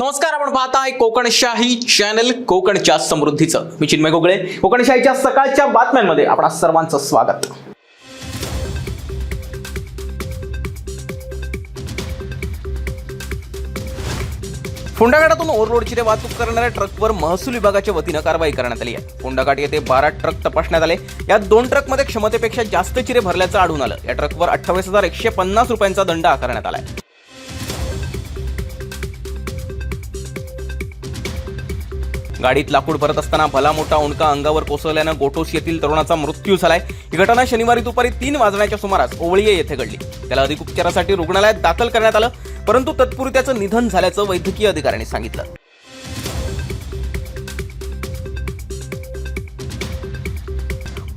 नमस्कार आपण पाहताय कोकणशाही चॅनल कोकणच्या समृद्धीचं. मी चिन्मय गोगळे. कोकणशाहीच्या सकाळच्या बातम्यांमध्ये आपणा सर्वांचं स्वागत. फोंडाघाटातून ओव्हरलोडची वाहतूक करणाऱ्या ट्रकवर महसूल विभागाच्या वतीनं कारवाई करण्यात आली आहे. फोंडाघाट येथे बारा ट्रक तपासण्यात आले. यात दोन ट्रकमध्ये क्षमतेपेक्षा जास्त चिरे भरल्याचं आढळून आलं. या ट्रकवर अठ्ठावीस हजार एकशे पन्नास रुपयांचा दंड आकारण्यात आलाय. गाडीत लाकूड भरत असताना भला मोठा उंडका अंगावर कोसळल्यानं गोटोस येथील तरुणाचा मृत्यू झालाय. ही घटना शनिवारी दुपारी तीन वाजण्याच्या सुमारास ओवळीये येथे घडली. त्याला अधिक उपचारासाठी रुग्णालयात दाखल करण्यात आलं परंतु तत्पूर्वी त्याचं निधन झाल्याचं वैद्यकीय अधिकाऱ्यांनी सांगितलं.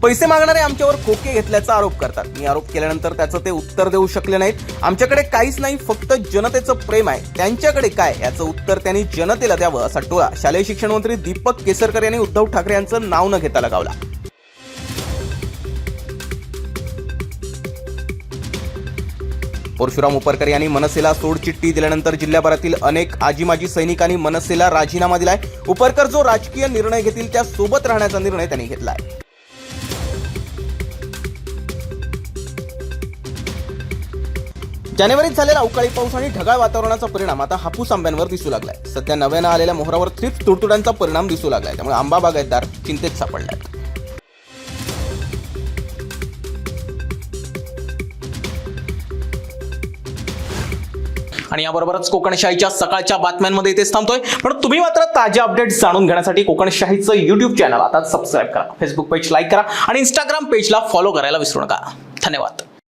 पैसे मागणारे आमच्यावर खोके घेतल्याचा आरोप करतात. मी आरोप केल्यानंतर त्याचं ते उत्तर देऊ शकले नाहीत. आमच्याकडे काहीच नाही फक्त जनतेचं प्रेम आहे. त्यांच्याकडे काय? याचं उत्तर त्यांनी जनतेला द्यावं असा टोळा शालेय शिक्षण मंत्री दीपक केसरकर यांनी उद्धव ठाकरे यांचं नाव न घेता लगावला. परशुराम उपरकर यांनी मनसेला सोडचिठ्ठी दिल्यानंतर जिल्ह्याभरातील अनेक आजी माजी सैनिकांनी मनसेला राजीनामा दिलाय. उपरकर जो राजकीय निर्णय घेतील त्या सोबत राहण्याचा निर्णय त्यांनी घेतलाय. जानेवारीत झालेला अवकाळी पाऊस आणि ढगाळ वातावरणाचा परिणाम आता हापूस आंब्यांवर दिसू लागलाय. सध्या नव्यानं आलेल्या मोहरावर थ्रिप्स तुडतुड्यांचा परिणाम दिसू लागलाय. त्यामुळे आंबा बागायतदार चिंतेत सापडल्यात आणि याबरोबरच कोकणशाहीच्या सकाळच्या बातम्यांमध्ये इथेच थांबतोय. पण तुम्ही मात्र ताज्या अपडेट्स जाणून घेण्यासाठी कोकणशाहीचं युट्यूब चॅनल आता सबस्क्राईब करा. फेसबुक पेज लाईक करा आणि इंस्टाग्राम पेजला फॉलो करायला विसरू नका. धन्यवाद.